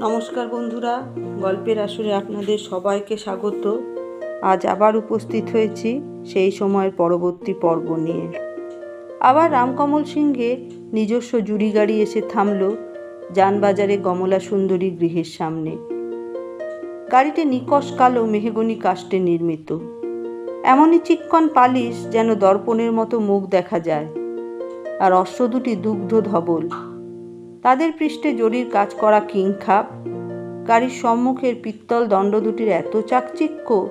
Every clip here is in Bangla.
নমস্কার বন্ধুরা, গল্পের আসরে আপনাদের সবাইকে স্বাগত। আজ আবার উপস্থিত হয়েছি সেই সময়ের পরবর্তী পর্ব নিয়ে। আবার রামকমল সিংহে নিজস্ব জুড়ি গাড়ি এসে থামল যানবাজারে গমলা সুন্দরী গৃহের সামনে। গাড়িটি নিকশ কালো মেহগনি কাষ্ঠে নির্মিত। এমনই চিক্কন পালিশ যেন দর্পণের মতো মুখ দেখা যায়। আর অশ্ব দুটি দুগ্ধ ধবল। তাদের পৃষ্ঠে জরির কাজ করা কিংখাপ গাড়ির সম্মুখের পিত্তল দণ্ড দুটির এত চাকচিক্য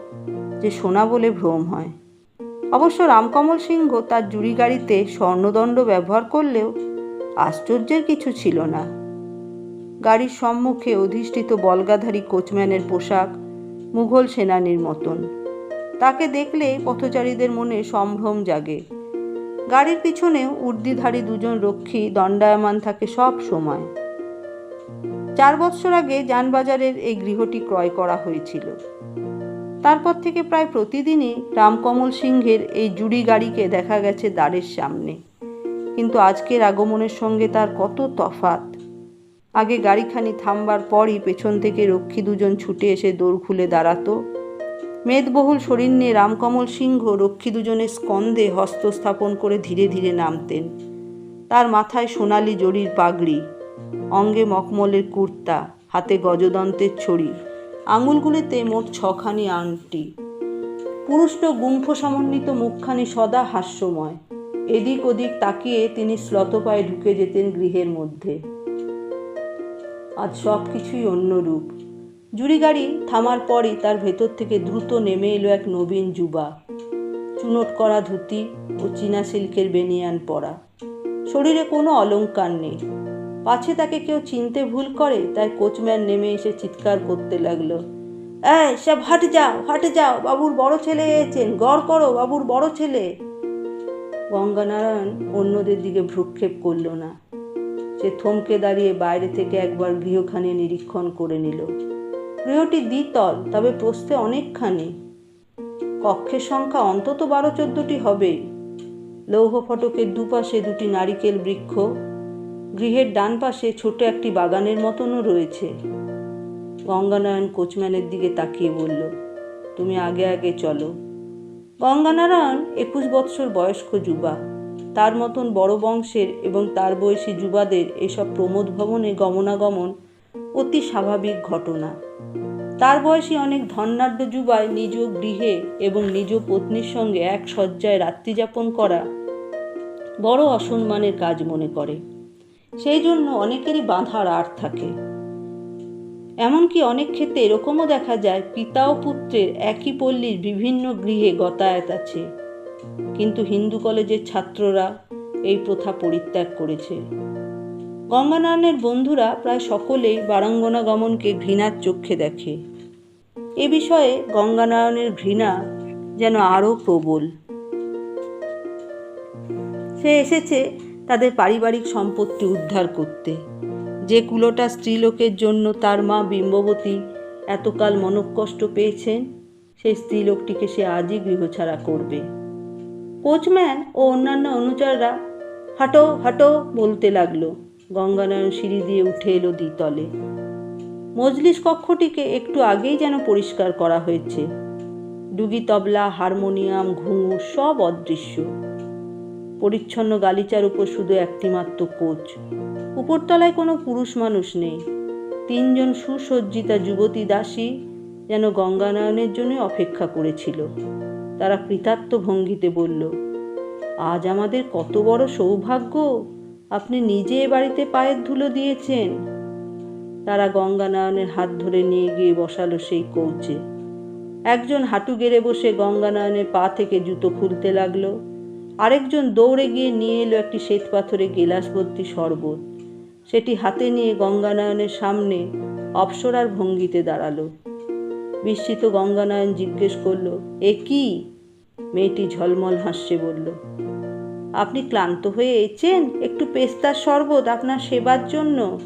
যে সোনা বলে ভ্রম হয়। অবশ্য রামকমল সিংহ তার জুড়ি গাড়িতে স্বর্ণদণ্ড ব্যবহার করলেও আশ্চর্যের কিছু ছিল না। গাড়ির সম্মুখে অধিষ্ঠিত বলগাধারী কোচম্যানের পোশাক, মুঘল সেনানির মতন। তাকে দেখলে পথচারীদের মনে সম্ভ্রম জাগে। গাড়ির পিছনেও উর্দিধারী দুজন রক্ষী দণ্ডায়মান থাকে সব সময়। চার বৎসর আগে যানবাজারের এই গৃহটি ক্রয় করা হয়েছিল। তারপর থেকে প্রায় প্রতিদিনই রামকমল সিংহের এই জুড়ি গাড়িকে দেখা গেছে দ্বারের সামনে। কিন্তু আজকের আগমনের সঙ্গে তার কত তফাত আগে গাড়িখানি থামবার পরই পেছন থেকে রক্ষী দুজন ছুটে এসে দৌড় খুলে দাঁড়াতো। মেদবহুল শরীর নিয়ে রামকমল সিংহ রক্ষী দুজনের স্কন্ধে হস্ত স্থাপন করে ধীরে ধীরে নামতেন। তার মাথায় সোনালি জরির পাগড়ি, অঙ্গে মখমলের কুর্তা, হাতে গজদন্তের ছড়ি, আঙুলগুলিতে মোট ছখানি আংটি। পুরুষ্ট গুম্ফ সমন্বিত মুখখানি সদা হাস্যময়। এদিক ওদিক তাকিয়ে তিনি শ্লতপায়ে ঢুকে যেতেন গৃহের মধ্যে। আজ সব কিছুই অন্য রূপ জুড়ি গাড়ি থামার পরই তার ভেতর থেকে দ্রুত নেমে এলো এক নবীন যুবা। চুনোট করা ধুতি ও চীনা সিল্কের বেনিয়ান পরা। শরীরে কোনো অলঙ্কার নেই। পাছে তাকে কেউ চিনতে ভুল করে, তাই কোচম্যান নেমে এসে চিৎকার করতে লাগল। এই, সব হাট যাও, হাটে যাও, বাবুর বড় ছেলে এসেছেন, গড় করো, বাবুর বড় ছেলে। গঙ্গানারায়ণ অন্যদের দিকে ভ্রুক্ষেপ করল না। সে থমকে দাঁড়িয়ে বাইরে থেকে একবার গৃহখানে নিরীক্ষণ করে নিল। গৃহটি দ্বিতল, তবে প্রস্থে অনেকখানি। কক্ষের সংখ্যা অন্তত বারো চোদ্দটি হবেই। লৌহ ফটকের দুপাশে দুটি নারিকেল বৃক্ষ, গৃহের ডান পাশে ছোট একটি বাগানের মতনও রয়েছে। গঙ্গানারায়ণ কোচম্যানের দিকে তাকিয়ে বলল, তুমি আগে আগে চলো। গঙ্গানারায়ণ একুশ বৎসর বয়স্ক যুবা। তার মতন বড় বংশের এবং তার বয়সী যুবাদের এসব প্রমোদ ভবনে গমনাগমন অতি স্বাভাবিক ঘটনা। তার বয়সী অনেক ধন্যাঢ্য যুবায় নিজ গৃহে এবং নিজ পত্নীর সঙ্গে এক শয্যায় রাত্রিযাপন করা বড় অসম্মানের কাজ মনে করে। সেই জন্য অনেকেরই বাঁধার আড় থাকে। এমনকি অনেক ক্ষেত্রে এরকমও দেখা যায়, পিতা ও পুত্রের একই পল্লীর বিভিন্ন গৃহে গতায়াত আছে। কিন্তু হিন্দু কলেজের ছাত্ররা এই প্রথা পরিত্যাগ করেছে। গঙ্গানারায়ণের বন্ধুরা প্রায় সকলেই বারাঙ্গনা গমনকে ঘৃণার চক্ষে দেখে। এ বিষয়ে গঙ্গানারায়ণের ঘৃণা যেন আরও প্রবল। সে এসেছে তাদের পারিবারিক সম্পত্তি উদ্ধার করতে। যে কুলোটা স্ত্রীলোকের জন্য তার মা বিম্ববতী এতকাল মনকষ্ট পেয়েছেন, সেই স্ত্রীলোকটিকে সে আজই গৃহছাড়া করবে। কোচম্যান ও অন্যান্য অনুচাররা হাঁটো হাঁটো বলতে লাগল গঙ্গানারায়ণ সিঁড়ি দিয়ে উঠে এলো দ্বিতলে। মজলিস কক্ষটিকে একটু আগেই যেন পরিষ্কার করা হয়েছে। ডুগি তবলা, হারমোনিয়াম ঘুঙুর সব অদৃশ্য। পরিচ্ছন্ন গালিচার উপর শুধু একটিমাত্র কোচ। উপরতলায় কোনো পুরুষ মানুষ নেই। তিনজন সুসজ্জিতা যুবতী দাসী যেন গঙ্গানায়নের জন্য অপেক্ষা করেছিল। তারা কৃতার্থ ভঙ্গিতে বলল, আজ আমাদের কত বড় সৌভাগ্য! আপনি নিজে বাড়িতে পায়ের ধুলো দিয়েছেন? তারা গঙ্গানায়নের হাত ধরে নিয়ে গিয়ে বসালো সেই কৌচে। একজন হাঁটু গেড়ে বসে গঙ্গানায়নের পা থেকে জুতো খুলতে লাগল। আরেকজন দৌড়ে গিয়ে নিয়ে এলো একটি শ্বেত পাথরে গেলাস ভর্তি শরবত। সেটি হাতে নিয়ে গঙ্গানায়নের সামনে অপসরার ভঙ্গিতে দাঁড়াল। বিস্মিত গঙ্গানায়ন জিজ্ঞেস করল, এ কি? মেয়েটি ঝলমল হাসছে বলল আপনি ক্লান্ত হয়ে এছেন একটু পেস্তার শরবত আপনার সেবার জন্য।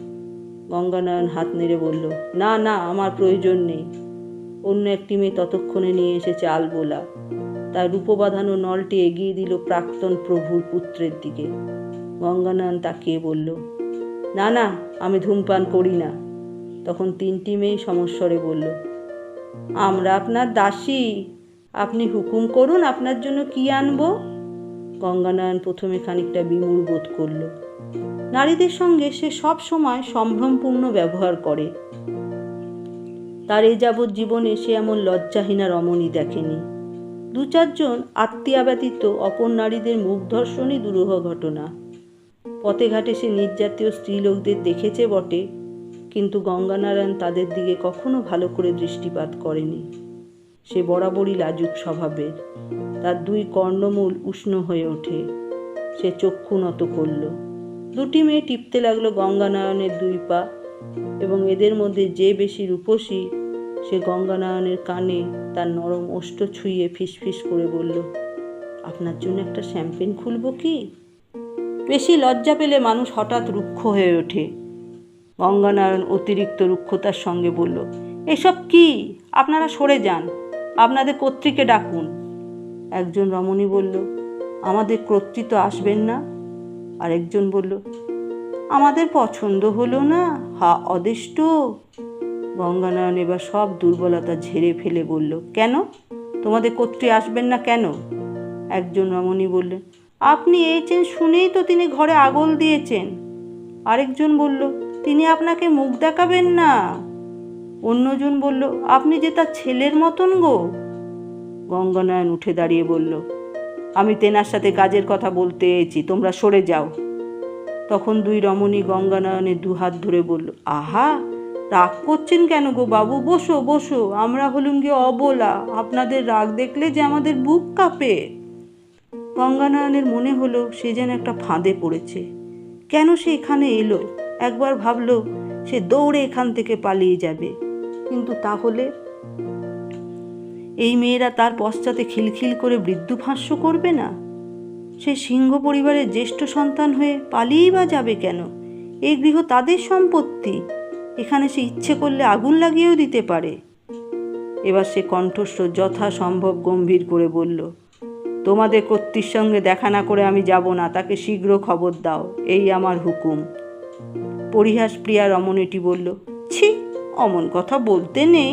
গঙ্গানায়ন হাত নেড়ে বলল, না না, আমার প্রয়োজন নেই। অন্য একটি মেয়ে ততক্ষণে নিয়ে এসেছে আলবোলা। তার রূপবাঁধানো নলটি এগিয়ে দিল প্রাক্তন প্রভুর পুত্রের দিকে। গঙ্গানায়ন তাকিয়ে বলল, না না, আমি ধূমপান করি না। তখন তিনটি মেয়ে সমস্বরে বলল, আমরা আপনার দাসী। আপনি হুকুম করুন আপনার জন্য কি আনব? গঙ্গানারায়ণ প্রথমে খানিকটা বিমূর বোধ করল। নারীদের সঙ্গে সে সব সময় সম্ভ্রমপূর্ণ ব্যবহার করে। তার এ যাবৎ জীবনে সে এমন লজ্জাহীনা রমণী দেখেনি। দু চারজন আত্মীয়া ব্যতীত অপর নারীদের মুখ ধর্ষণই দুরূহ ঘটনা। পথে ঘাটে সে নির্যাতীয় স্ত্রীলোকদের দেখেছে বটে, কিন্তু গঙ্গানারায়ণ তাদের দিকে কখনো ভালো করে দৃষ্টিপাত করেনি। সে বরাবরই লাজুক স্বভাবের। তার দুই কর্ণমূল উষ্ণ হয়ে ওঠে। সে চক্ষু নত করল। দুটি মেয়ে টিপতে লাগল গঙ্গানারায়ণের দুই পা এবং এদের মধ্যে যে বেশি রূপসী, সে গঙ্গানারায়ণের কানে তার নরম ওষ্ঠ ছুঁয়ে ফিসফিস করে বলল, আপনার জন্য একটা শ্যাম্পেন খুলবো কি? বেশি লজ্জা পেলে মানুষ হঠাৎ রুক্ষ হয়ে ওঠে। গঙ্গানারায়ণ অতিরিক্ত রুক্ষতার সঙ্গে বলল, এসব কি? আপনারা সরে যান। আপনাদের কর্তৃকে ডাকুন। একজন রমণী বলল, আমাদের কর্তৃ তো আসবেন না। আরেকজন বলল, আমাদের পছন্দ হলো না, হা অদেষ্ট। গঙ্গানারায়ণ এবার সব দুর্বলতা ঝেড়ে ফেলে বলল, কেন? তোমাদের কর্তৃ আসবেন না কেন? একজন রমণী বললেন, আপনি এইছেন শুনেই তো তিনি ঘরে আগল দিয়েছেন। আরেকজন বলল, তিনি আপনাকে মুখ দেখাবেন না। অন্যজন বলল, আপনি যে তার ছেলের মতন গো? গঙ্গানায়ন উঠে দাঁড়িয়ে বলল, আমি তেনার সাথে কাজের কথা বলতে এসেছি, তোমরা সরে যাও। তখন দুই রমণী গঙ্গানায়নের দুহাত ধরে বলল, আহা, রাগ করছেন কেন গো বাবু? বসো বসো, আমরা হলুম গিয়ে অবলা, আপনাদের রাগ দেখলে যে আমাদের বুক কাঁপে। গঙ্গানায়নের মনে হলো সে যেন একটা ফাঁদে পড়েছে। কেন সে এখানে এলো? একবার ভাবলো, সে দৌড়ে এখান থেকে পালিয়ে যাবে। কিন্তু তাহলে? এই মেয়েরা তার পশ্চাতে খিলখিল করে বৃদ্ধ ফাঁস্য করবে না? সে সিংহ পরিবারের জ্যেষ্ঠ সন্তান হয়ে পালিয়েই বা যাবে কেন? এই গৃহ তাদের সম্পত্তি। এখানে সে ইচ্ছে করলে আগুন লাগিয়েও দিতে পারে। এবার সে কণ্ঠস্বর যথাসম্ভব গম্ভীর করে বলল, তোমাদের কর্তৃর সঙ্গে দেখা না করে আমি যাব না, তাকে শীঘ্র খবর দাও, এই আমার হুকুম। পরিহাস প্রিয়া রমণীটি বলল, ছি অমন কথা বলতে নেই।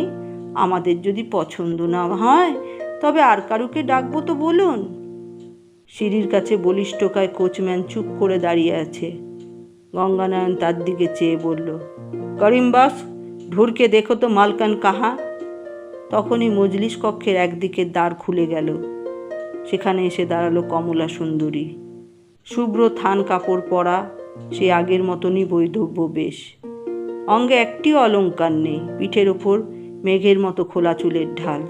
আমাদের যদি পছন্দ না হয়, তবে আর কারুকে ডাকবো তো বলুন। সিঁড়ির কাছে বলিষ্ঠকায় কোচম্যান চুপ করে দাঁড়িয়ে আছে। গঙ্গানায়ন তার দিকে চেয়ে বলল, করিম বাস ঢুরকে দেখো তো মালকান কাহা? তখনই মজলিস কক্ষের একদিকে দ্বার খুলে গেল। সেখানে এসে দাঁড়াল কমলা সুন্দরী। শুভ্র থান কাপড় পরা, সে আগের মতনই বৈধব্য বেশ। অঙ্গে একটিও অলঙ্কার নেই, পিঠের ওপর মেঘের মতো খোলা চুলের ঢাল।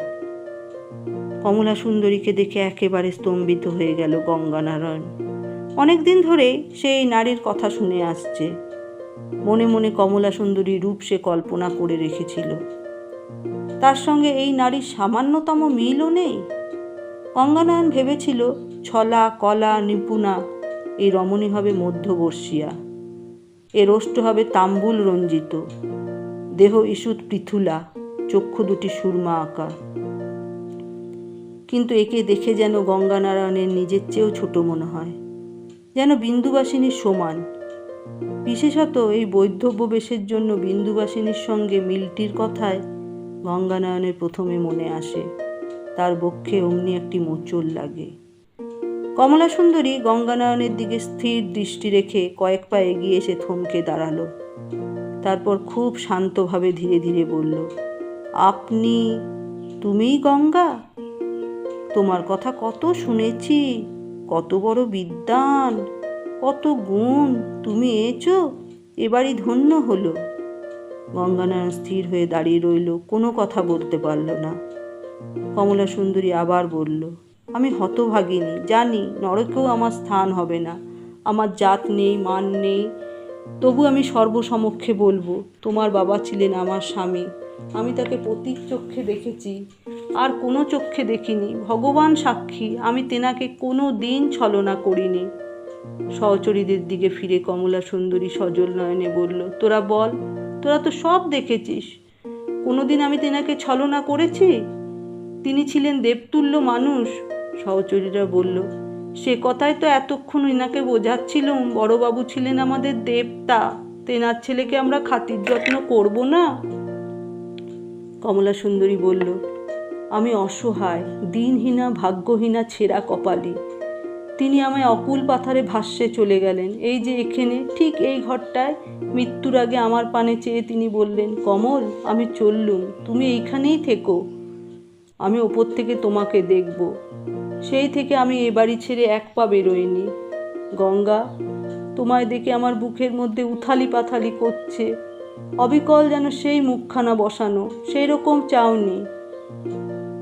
কমলা সুন্দরীকে দেখে একেবারে স্তম্ভিত হয়ে গেল গঙ্গানারায়ণ। অনেক দিন ধরেই সে এই নারীর কথা শুনে আসছে। মনে মনে কমলা সুন্দরী রূপ সে কল্পনা করে রেখেছিল। তার সঙ্গে এই নারীর সামান্যতম মিলও নেই। গঙ্গানায়ন ভেবেছিল, ছলা, কলা, নিপুণা, এই রমণী হবে মধ্যবর্ষিয়া। এর ওষ্ঠ হবে তাম্বুল রঞ্জিত। দেহ ঈষুত পৃথুলা, চক্ষু দুটি সুরমা আঁকা কিন্তু একে দেখে যেন গঙ্গানারায়ণের নিজের চেয়েও ছোট মনে হয়। যেন বিন্দুবাসিনীর সমান। বিশেষত এই বৈধব্য বেশের জন্য বিন্দুবাসিনীর সঙ্গে মিলটির কথায় গঙ্গানায়নের প্রথমে মনে আসে। তার বক্ষে অমনি একটি মোচড় লাগে। কমলা সুন্দরী গঙ্গানায়নের দিকে স্থির দৃষ্টি রেখে কয়েক পা এগিয়ে এসে থমকে দাঁড়াল। তারপর খুব শান্তভাবে ধীরে ধীরে বলল, আপনি, তুমিই গঙ্গা? তোমার কথা কত শুনেছি, কত বড় বিদ্বান কত গুণ তুমি এছো এবারই ধন্য হলো। গঙ্গানারায়ণ স্থির হয়ে দাঁড়িয়ে রইল, কোনো কথা বলতে পারল না। কমলা সুন্দরী আবার বলল আমি হতভাগিনী, জানি নরকেও আমার স্থান হবে না। আমার জাত নেই, মান নেই, তবু আমি সর্বসমক্ষে বলব, তোমার বাবা ছিলেন আমার স্বামী। আমি তাকে প্রতীক চক্ষে দেখেছি, আর কোনো চক্ষে দেখিনি। ভগবান সাক্ষী, আমি তেনাকে কোনো দিন ছলনা করিনি। সহচরীদের দিকে ফিরে কমলা সুন্দরী সজল নয়নে বলল, তোরা বল, তোরা তো সব দেখেছিস। কোনোদিন আমি তেনাকে ছলনা করেছি? তিনি ছিলেন দেবতুল্য মানুষ সহচরীরা বলল, সে কথাই তো এতক্ষণ ইনাকে বোঝাচ্ছিলুম। বড়বাবু ছিলেন আমাদের দেবতা। তেনার ছেলেকে আমরা খাতির যত্ন করব না? কমলা সুন্দরী বলল, আমি অসহায়, দিনহীনা, ভাগ্যহীনা ছেঁড়া কপালি। তিনি আমায় অকুল পাথারে ভাষ্যে চলে গেলেন। এই যে এখানে, ঠিক এই ঘরটায় মৃত্যুর আগে আমার পানে চেয়ে তিনি বললেন, কমল, আমি চললুম। তুমি এইখানেই থেকো। আমি ওপর থেকে তোমাকে দেখব। সেই থেকে আমি এ বাড়ি ছেড়ে এক পা বেরোইনি। গঙ্গা, তোমায় দেখে আমার বুকের মধ্যে উথালি পাথালি করছে। অবিকল যেন সেই মুখখানা বসানো সেই রকম চাওনি।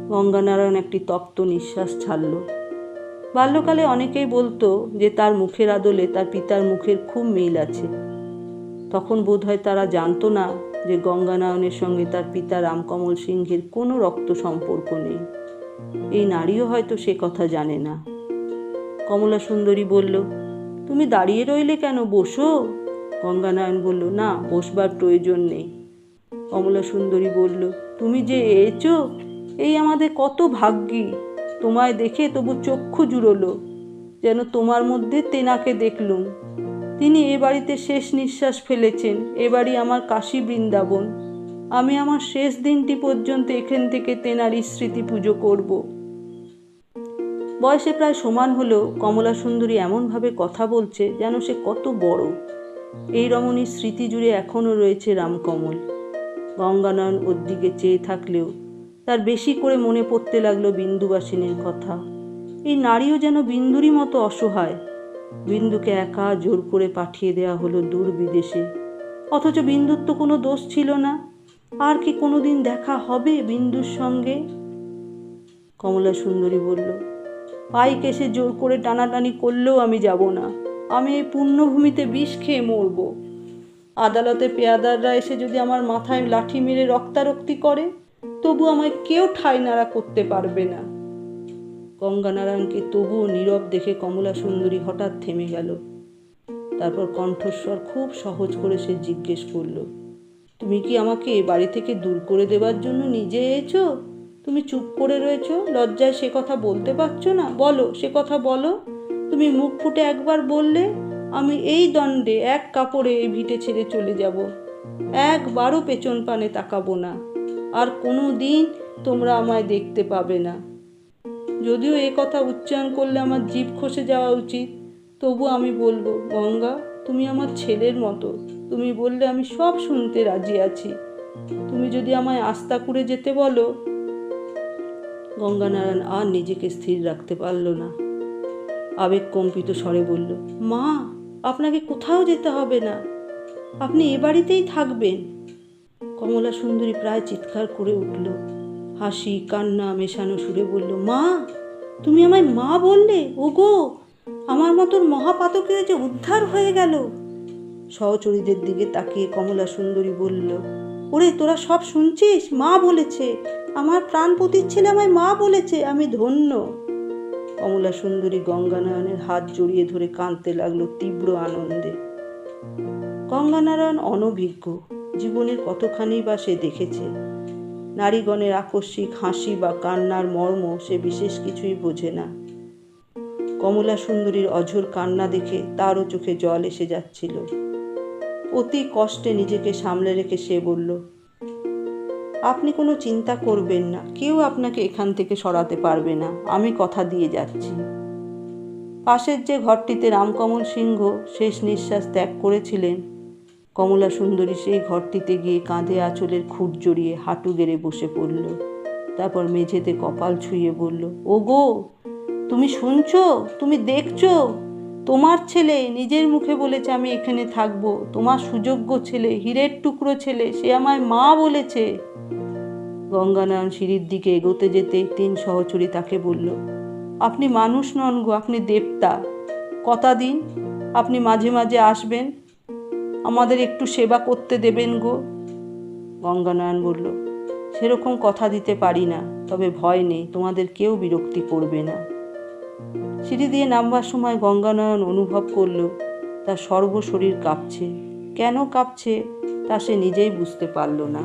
গঙ্গানারায়ণ একটি তপ্ত নিঃশ্বাস ছাড়ল। বাল্যকালে অনেকেই বলতো যে তার মুখের আদলে তার পিতার মুখের খুব মিল আছে। তখন বোধহয় তারা জানতো না যে গঙ্গানারায়ণের সঙ্গে তার পিতা রামকমল সিংহের কোনো রক্ত সম্পর্ক নেই। এই নারীও হয়তো সে কথা জানে না। কমলা সুন্দরী বলল, তুমি দাঁড়িয়ে রইলে কেন? বসো। গঙ্গানারায়ণ বলল, না, বসবার প্রয়োজন নেই। কমলা সুন্দরী বলল, তুমি যে এসো এই আমাদের কত ভাগ্যি। তোমায় দেখে তবু চক্ষু জুড়লো, যেন তোমার মধ্যে তেনাকে দেখলুম। তিনি এ বাড়িতে শেষ নিঃশ্বাস ফেলেছেন, এ বাড়ি আমার কাশী বৃন্দাবন। আমি আমার শেষ দিনটি পর্যন্ত এখান থেকে তেনারই স্মৃতি পুজো করব। বয়সে প্রায় সমান হলেও কমলা সুন্দরী এমনভাবে কথা বলছে যেন সে কত বড়। এই রমণীর স্মৃতি জুড়ে এখনও রয়েছে রামকমল। গঙ্গানয়ন ওর দিকে চেয়ে থাকলেও তার বেশি করে মনে পড়তে লাগল বিন্দুবাসিনীর কথা। এই নারীও যেন বিন্দুরই মতো অসহায়। বিন্দুকে একা জোর করে পাঠিয়ে দেওয়া হলো দূর বিদেশে। অথচ বিন্দুর তো কোনো দোষ ছিল না। আর কি কোনোদিন দেখা হবে বিন্দুর সঙ্গে? কমলা সুন্দরী বলল, পাইক এসে জোর করে টানাটানি করলেও আমি যাব না। আমি এই পুণ্যভূমিতে বিষ খেয়ে মরব। আদালতে পেয়াদাররা এসে যদি আমার মাথায় লাঠি মেরে রক্তারক্তি করে, তবু আমায় কেউ ঠাই নাড়া করতে পারবে না। গঙ্গানারায়ণকে তবুও নীরব দেখে কমলা সুন্দরী হঠাৎ থেমে গেল। তারপর কণ্ঠস্বর খুব সহজ করে সে জিজ্ঞেস করল তুমি কি আমাকে এ বাড়ি থেকে দূর করে দেবার জন্য নিজে এসেছ? তুমি চুপ করে রয়েছো, লজ্জায় সে কথা বলতে পারছ না? বলো, সে কথা বলো। তুমি মুখ ফুটে একবার বললে, আমি এই দণ্ডে এক কাপড়ে এই ভিটে ছেড়ে চলে যাব। একবারও পেছন পানে তাকাবো না। আর কোনো দিন তোমরা আমায় দেখতে পাবে না। যদিও এ কথা উচ্চারণ করলে আমার জিভ খসে যাওয়া উচিত, তবু আমি বলব, গঙ্গা, তুমি আমার ছেলের মতো। তুমি বললে আমি সব শুনতে রাজি আছি। তুমি যদি আমায় আস্থা করে যেতে বলো, গঙ্গানারায়ণ আর নিজেকে স্থির রাখতে পারল না। আবেগ কম্পিত স্বরে বলল, মা, আপনাকে কোথাও যেতে হবে না। আপনি এ বাড়িতেই থাকবেন। কমলা সুন্দরী প্রায় চিৎকার করে উঠল। হাসি, কান্না, মেশানো সুরে বলল, মা, তুমি আমায় মা বললে? ওগো, আমার মতন মহাপাতকের যে উদ্ধার হয়ে গেল। সহচরীদের দিকে তাকিয়ে কমলা সুন্দরী বলল, ওরে, তোরা সব শুনছিস? মা বলেছে। আমার প্রাণপতির ছেলে আমায় মা বলেছে, আমি ধন্য। কমলা সুন্দরী গঙ্গানারায়ণের হাত জড়িয়ে ধরে কাঁদতে লাগল তীব্র আনন্দে। গঙ্গানারায়ণ অনভিজ্ঞ, জীবনের কতখানি বা সে দেখেছে। নারীগণের আকস্মিক হাসি বা কান্নার মর্ম সে বিশেষ কিছুই বোঝে না। কমলা সুন্দরীর অঝোর কান্না দেখে তারও চোখে জল এসে যাচ্ছিল। অতি কষ্টে নিজেকে সামলে রেখে সে বলল, আপনি কোনো চিন্তা করবেন না, কেউ আপনাকে এখান থেকে সরাতে পারবে না, আমি কথা দিয়ে যাচ্ছি। পাশের যে ঘরটিতে রামকমল সিংহ শেষ নিঃশ্বাস ত্যাগ করেছিলেন, কমলা সুন্দরী সেই ঘরটিতে গিয়ে কাঁধে আঁচলের খুঁট জড়িয়ে হাঁটু গেড়ে বসে পড়ল। তারপর মেঝেতে কপাল ছুঁয়ে বলল ও গো তুমি শুনছো? তুমি দেখছ? তোমার ছেলে নিজের মুখে বলেছে আমি এখানে থাকব। তোমার সুযোগ্য ছেলে, হীরের টুকরো ছেলে, সে আমায় মা বলেছে। গঙ্গানারায়ণ সিঁড়ির দিকে এগোতে যেতে তিন সহচরী তাকে বলল, আপনি মানুষ নন গো, আপনি দেবতা। কথা দিন আপনি মাঝে মাঝে আসবেন, আমাদের একটু সেবা করতে দেবেন গো। গঙ্গানারায়ণ বলল, সেরকম কথা দিতে পারি না, তবে ভয় নেই, তোমাদের কেউ বিরক্তি করবে না। সিঁড়ি দিয়ে নামবার সময় গঙ্গানয়ন অনুভব করল তার সর্বশরীর কাঁপছে। কেন কাঁপছে তা সে নিজেই বুঝতে পারল না।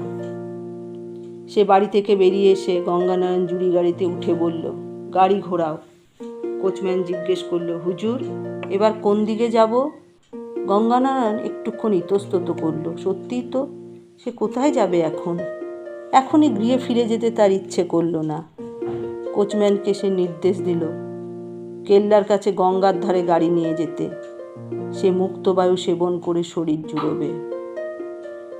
সে বাড়ি থেকে বেরিয়ে এসে গঙ্গানারায়ণ জুড়ি গাড়িতে উঠে বলল, গাড়ি ঘোরাও। কোচম্যান জিজ্ঞেস করল, হুজুর, এবার কোন দিকে যাব? গঙ্গানারায়ণ একটুক্ষণ ইতস্তত করল, সত্যিই তো, সে কোথায় যাবে এখন? এখনই গৃহে ফিরে যেতে তার ইচ্ছে করল না। কোচম্যানকে সে নির্দেশ দিল কেল্লার কাছে গঙ্গার ধারে গাড়ি নিয়ে যেতে। সে মুক্তবায়ু সেবন করে শরীর জুড়োবে।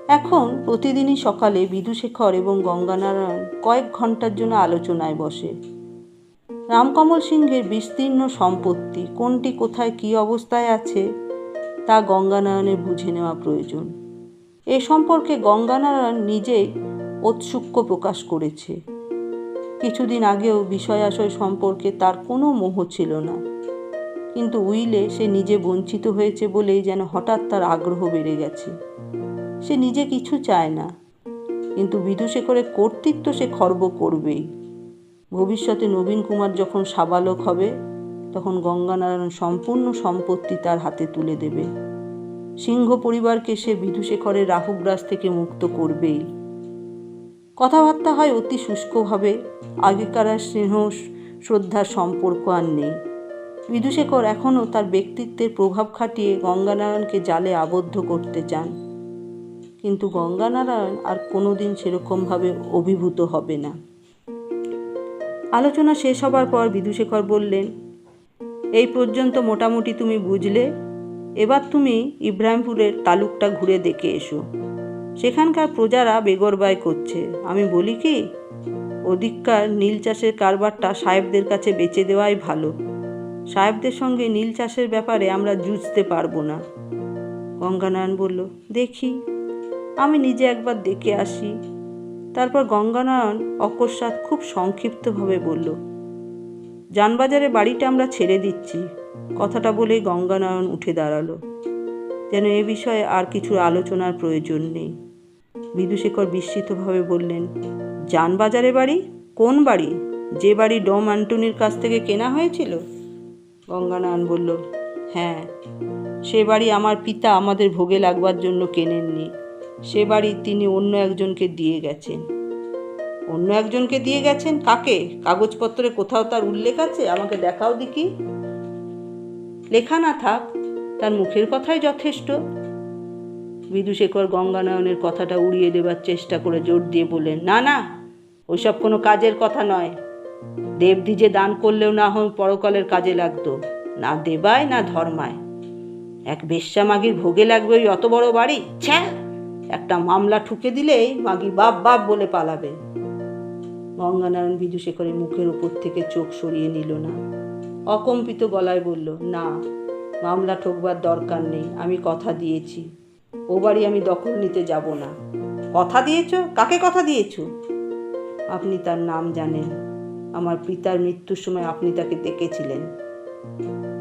এখন প্রতিদিনই সকালে বিধুশেখর এবং গঙ্গানারায়ণ কয়েক ঘণ্টার জন্য আলোচনায় বসে। রামকমল সিংহের বিস্তীর্ণ সম্পত্তি কোনটি, কোথায়, কী অবস্থায় আছে, তা গঙ্গানারায়ণের বুঝে নেওয়া প্রয়োজন। এ সম্পর্কে গঙ্গানারায়ণ নিজেই ঔৎসুক্য প্রকাশ করেছে। কিছুদিন আগেও বিষয় আশয় সম্পর্কে তার কোনো মোহ ছিল না। কিন্তু উইলে সে নিজে বঞ্চিত হয়েছে বলেই যেন হঠাৎ তার আগ্রহ বেড়ে গেছে। সে নিজে কিছু চায় না, কিন্তু বিদুশেখরের কর্তৃত্ব সে খর্ব করবেই। ভবিষ্যতে নবীন কুমার যখন সাবালক হবে, তখন গঙ্গানারায়ণ সম্পূর্ণ সম্পত্তি তার হাতে তুলে দেবে। সিংহ পরিবারকে সে বিধুশেখরের রাহুগ্রাস থেকে মুক্ত করবেই। কথাবার্তা হয় অতি শুষ্কভাবে। আগেকার আর স্নেহ, শ্রদ্ধার সম্পর্ক আর নেই। বিদুশেখর এখনও তার ব্যক্তিত্বের প্রভাব খাটিয়ে গঙ্গানারায়ণকে জালে আবদ্ধ করতে চান। কিন্তু গঙ্গানারায়ণ আর কোনোদিন সেরকমভাবে অভিভূত হবে না। আলোচনা শেষ হবার পর বিদুশেখর বললেন, এই পর্যন্ত মোটামুটি তুমি বুঝলে। এবার তুমি ইব্রাহিমপুরের তালুকটা ঘুরে দেখে এসো। সেখানকার প্রজারা বেগরবাই করছে। আমি বলি কি, ওদিককার নীল চাষের কারবারটা সাহেবদের কাছে বেচে দেওয়াই ভালো। সাহেবদের সঙ্গে নীল চাষের ব্যাপারে আমরা জুঝতে পারব না। গঙ্গানারায়ণ বলল, দেখি। আমি নিজে একবার দেখে আসি। তারপর গঙ্গানারায়ণ অকস্মাৎ খুব সংক্ষিপ্তভাবে বলল, যানবাজারে বাড়িটা আমরা ছেড়ে দিচ্ছি। কথাটা বলেই গঙ্গানারায়ণ উঠে দাঁড়াল। যেন এ বিষয়ে আর কিছু আলোচনার প্রয়োজন নেই। বিদুশেখর বিস্মিতভাবে বললেন যানবাজারে বাড়ি? কোন বাড়ি? যে বাড়ি ডম অ্যান্টনির কাছ থেকে কেনা হয়েছিল? গঙ্গানায়ন বলল হ্যাঁ সে বাড়ি আমার পিতা আমাদের ভোগে লাগবার জন্য কেনেননি। সে বাড়ি তিনি অন্য একজনকে দিয়ে গেছেন। অন্য একজনকে দিয়ে গেছেন? কাকে? কাগজপত্রে কোথাও তার উল্লেখ আছে? আমাকে দেখাও দেখি। লেখা না থাক তার মুখের কথাই যথেষ্ট। বিদুশেখর গঙ্গানয়নের কথাটা উড়িয়ে দেবার চেষ্টা করে জোর দিয়ে বললেন, না না, ওইসব কোনো কাজের কথা নয়। দেবদ্বিজে দান করলেও না হয় পরকালের কাজে লাগতো, না দেবায়, না ধর্মায়। এক বেশ্যা মাগির ভোগে লাগবে ওই অত বড় বাড়ি। ছ্যা, একটা মামলা ঠুকে দিলেই মাগি বাপ বাপ বলে পালাবে। গঙ্গানারায়ণ বিদুশেখরের মুখের উপর থেকে চোখ সরিয়ে নিল না। অকম্পিত গলায় বলল, না মামলা ঠকবার দরকার নেই, আমি কথা দিয়েছি। ও বাড়ি আমি দখল নিতে যাব না। কথা দিয়েছ? কাকে কথা দিয়েছ? আপনি তার নাম জানেন। আমার পিতার মৃত্যুর সময় আপনি তাকে দেখেছিলেন।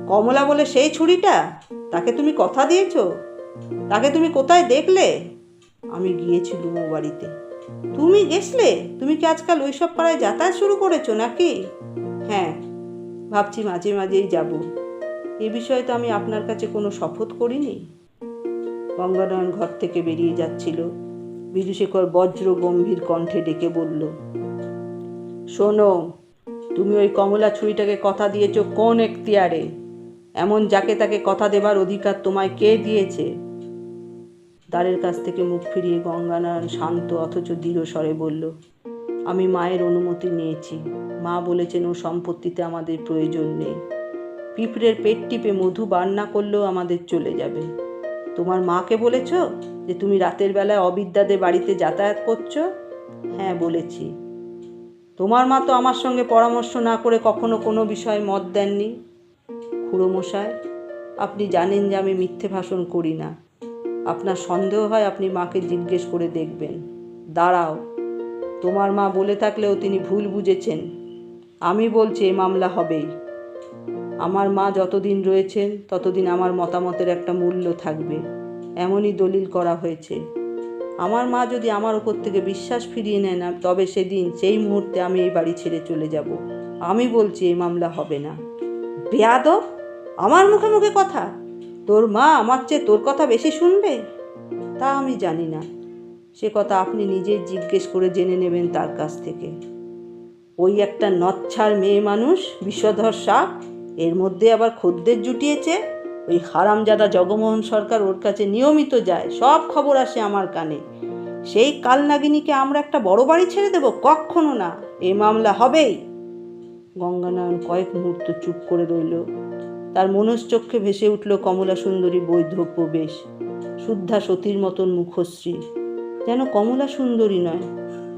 কমলা বলে সেই ছুরিটা? তাকে তুমি কথা দিয়েছ? তাকে তুমি কোথায় দেখলে? আমি গিয়েছিলুম ও বাড়িতে। তুমি গেছলে? তুমি কি আজকাল ওইসব পাড়ায় যাতায়াত শুরু করেছ নাকি? হ্যাঁ ভাবছি মাঝে মাঝেই যাব। এ বিষয়ে তো আমি আপনার কাছে কোনো শপথ করিনি। গঙ্গানয়ন ঘর থেকে বেরিয়ে যাচ্ছিল। বিদুশেখর বজ্র গম্ভীর কণ্ঠে ডেকে বলল, শোনো, তুমি ওই কমলা ছুরিটাকে কথা দিয়েছ কোন এখতিয়ারে? এমন যাকে তাকে কথা দেবার অধিকার তোমায় কে দিয়েছে? দ্বারের কাছ থেকে মুখ ফিরিয়ে গঙ্গানারায়ণ শান্ত অথচ দৃঢ় স্বরে বলল, আমি মায়ের অনুমতি নিয়েছি। মা বলেছেন ও সম্পত্তিতে আমাদের প্রয়োজন নেই। পিঁপড়ের পেট টিপে মধু বার না করলেও আমাদের চলে যাবে। তোমার মাকে বলেছ যে তুমি রাতের বেলায় অবিদ্যাদের বাড়িতে যাতায়াত করছ? হ্যাঁ বলেছি। তোমার মা তো আমার সঙ্গে পরামর্শ না করে কখনো কোনো বিষয়ে মত দেননি। খুড়োমশাই, আপনি জানেন যে আমি মিথ্যে ভাষণ করি না। আপনার সন্দেহ হয় আপনি মাকে জিজ্ঞেস করে দেখবেন। দাঁড়াও, তোমার মা বলে থাকলেও তিনি ভুল বুঝেছেন। আমি বলছি এ মামলা হবেই। আমার মা যতদিন রয়েছেন, ততদিন আমার মতামতের একটা মূল্য থাকবে। এমনই দলিল করা হয়েছে। আমার মা যদি আমার ওপর থেকে বিশ্বাস ফিরিয়ে নেয় না, তবে সেদিন সেই মুহূর্তে আমি এই বাড়ি ছেড়ে চলে যাব। আমি বলছি, এই মামলা হবে না। বেয়াদব! আমার মুখে মুখে কথা? তোর মা আমার চেয়ে তোর কথা বেশি শুনবে? তা আমি জানি না। সে কথা আপনি নিজেই জিজ্ঞেস করে জেনে নেবেন তার কাছ থেকে। ওই একটা নচ্ছার মেয়ে মানুষ বিষধর সাপ! এর মধ্যে আবার খদ্দের জুটিয়েছে। ওই হারামজাদা জগমোহন সরকার ওর কাছে নিয়মিত যায়, সব খবর আসে আমার কানে। সেই কালনাগিনীকে আমরা একটা বড় বাড়ি ছেড়ে দেব, কখনো না। এ মামলা হবেই। গঙ্গানায়ন কয়েক মুহূর্ত চুপ করে রইল। তার মনশ্চক্ষে ভেসে উঠল কমলা সুন্দরী বৈধব্য বেশ, শুদ্ধা সতীর মতন মুখশ্রী। যেন কমলা সুন্দরী নয়,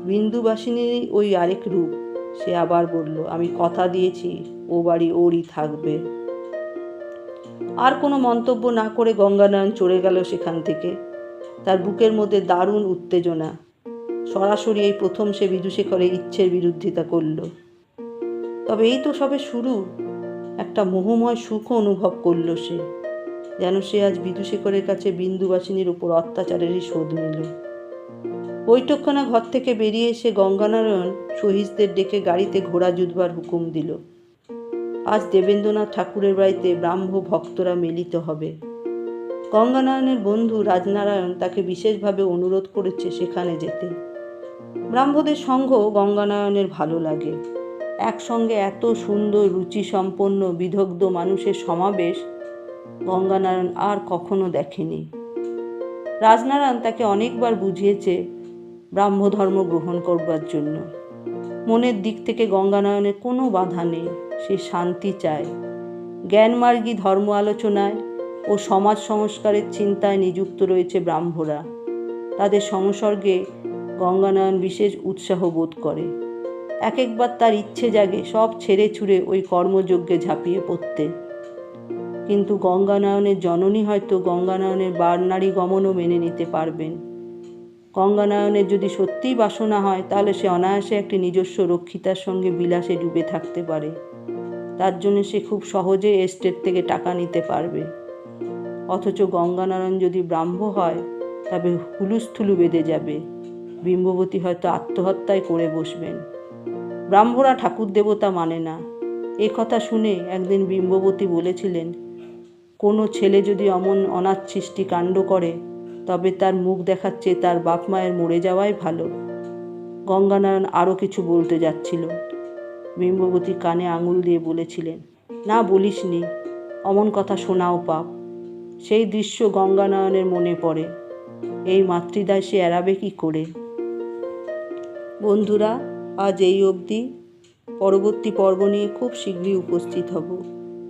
বিন্দুবাসিনীরই ওই আরেক রূপ। সে আবার বলল, আমি কথা দিয়েছি। ও বাড়ি ওরই থাকবে। আর কোনো মন্তব্য না করে গঙ্গানয়ন চড়ে গেল সেখান থেকে। তার বুকের মধ্যে দারুণ উত্তেজনা। সরাসরি এই প্রথম সে বিদুশেখরের ইচ্ছের বিরোধিতা করল। তবে এই তো সবে শুরু। একটা মোহময় সুখ অনুভব করল সে। যেন সে আজ বিদুশেখরের কাছে বিন্দুবাসিনীর উপর অত্যাচারেরই শোধ নিল। বৈঠকখানা ঘর থেকে বেরিয়ে এসে গঙ্গানারায়ণ শহীদদের ডেকে গাড়িতে ঘোড়া জুতবার হুকুম দিল। আজ দেবেন্দ্রনাথ ঠাকুরের বাড়িতে ব্রাহ্ম ভক্তরা মিলিত হবে। গঙ্গানারায়ণের বন্ধু রাজনারায়ণ তাকে বিশেষভাবে অনুরোধ করেছে সেখানে যেতে। ব্রাহ্মদের সঙ্গ গঙ্গানারায়ণের ভালো লাগে। একসঙ্গে এত সুন্দর রুচি সম্পন্ন বিদগ্ধ মানুষের সমাবেশ গঙ্গানারায়ণ আর কখনো দেখেনি। রাজনারায়ণ তাকে অনেকবার বুঝিয়েছে ব্রাহ্মধর্ম গ্রহণ করবার জন্য। মনের দিক থেকে গঙ্গানায়নের কোনো বাধা নেই। সে শান্তি চায়। জ্ঞানমার্গী ধর্ম আলোচনায় ও সমাজ সংস্কারের চিন্তায় নিযুক্ত রয়েছে ব্রাহ্মরা। তাদের সংসর্গে গঙ্গানয়ন বিশেষ উৎসাহ বোধ করে। এক একবার তার ইচ্ছে জাগে সব ছেড়ে ছুড়ে ওই কর্মযজ্ঞে ঝাঁপিয়ে পড়তে। কিন্তু গঙ্গানয়নের জননী হয়তো গঙ্গানয়নের বারনারী গমনও মেনে নিতে পারবেন। গঙ্গানয়নের যদি সত্যিই বাসনা হয়, তাহলে সে অনায়াসে একটি নিজস্ব রক্ষিতার সঙ্গে বিলাসে ডুবে থাকতে পারে। তার জন্য সে খুব সহজে এস্টেট থেকে টাকা নিতে পারবে। অথচ গঙ্গানারায়ণ যদি ব্রাহ্ম হয়, তবে হুলুস্থুলু বেঁধে যাবে। বিম্ববতী হয়তো আত্মহত্যায় করে বসবেন। ব্রাহ্মরা ঠাকুর দেবতা মানে না। এ কথা শুনে একদিন বিম্ববতী বলেছিলেন, কোনো ছেলে যদি অমন অনাথ সৃষ্টি কাণ্ড করে, তবে তার মুখ দেখাচ্ছে তার বাপ মায়ের মরে যাওয়াই ভালো। গঙ্গানারায়ণ আরও কিছু বলতে যাচ্ছিল। বিম্ববতী কানে আঙুল দিয়ে বলেছিলেন, না বলিসনি, অমন কথা শোনাও পাপ। সেই দৃশ্য গঙ্গানয়নের মনে পড়ে। এই মাতৃদায় সে এড়াবে কি করে? বন্ধুরা, আজ এই অবধি। পরবর্তী পর্ব নিয়ে খুব শীঘ্রই উপস্থিত হব।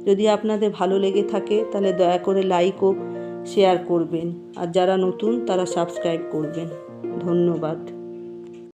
যদি আপনাদের ভালো লেগে থাকে, তাহলে দয়া করে লাইক ও শেয়ার করবেন। আর যারা নতুন, তারা সাবস্ক্রাইব করবেন। ধন্যবাদ।